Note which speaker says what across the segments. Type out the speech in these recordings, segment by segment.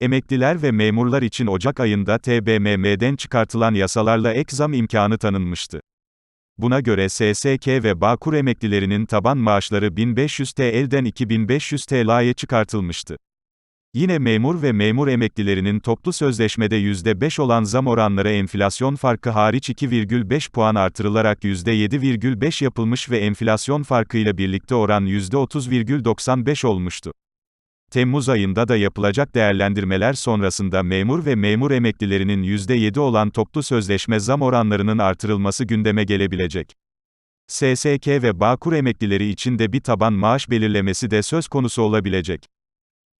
Speaker 1: Emekliler ve memurlar için Ocak ayında TBMM'den çıkartılan yasalarla ek zam imkanı tanınmıştı. Buna göre SSK ve Bağkur emeklilerinin taban maaşları 1500 TL'den 2500 TL'ye çıkartılmıştı. Yine memur ve memur emeklilerinin toplu sözleşmede %5 olan zam oranları enflasyon farkı hariç 2,5 puan artırılarak %7,5 yapılmış ve enflasyon farkıyla birlikte oran %30,95 olmuştu. Temmuz ayında da yapılacak değerlendirmeler sonrasında memur ve memur emeklilerinin %7 olan toplu sözleşme zam oranlarının artırılması gündeme gelebilecek. SSK ve Bağkur emeklileri için de bir taban maaş belirlemesi de söz konusu olabilecek.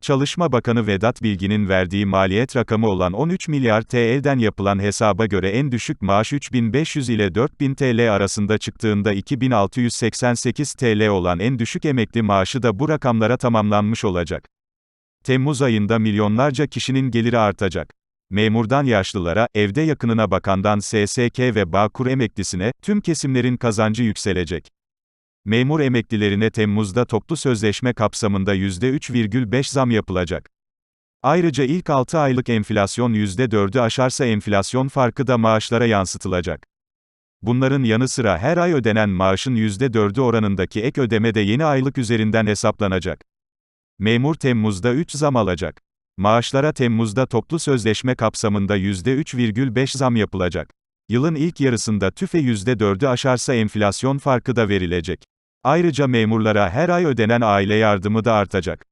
Speaker 1: Çalışma Bakanı Vedat Bilgin'in verdiği maliyet rakamı olan 13 milyar TL'den yapılan hesaba göre en düşük maaş 3500 ile 4000 TL arasında çıktığında 2688 TL olan en düşük emekli maaşı da bu rakamlara tamamlanmış olacak. Temmuz ayında milyonlarca kişinin geliri artacak. Memurdan yaşlılara, evde yakınına bakandan SSK ve Bağkur emeklisine, tüm kesimlerin kazancı yükselecek. Memur emeklilerine Temmuz'da toplu sözleşme kapsamında %3,5 zam yapılacak. Ayrıca ilk 6 aylık enflasyon %4'ü aşarsa enflasyon farkı da maaşlara yansıtılacak. Bunların yanı sıra her ay ödenen maaşın %4'ü oranındaki ek ödeme de yeni aylık üzerinden hesaplanacak. Memur Temmuz'da 3 zam alacak. Maaşlara Temmuz'da toplu sözleşme kapsamında %3,5 zam yapılacak. Yılın ilk yarısında tüfe %4'ü aşarsa enflasyon farkı da verilecek. Ayrıca memurlara her ay ödenen aile yardımı da artacak.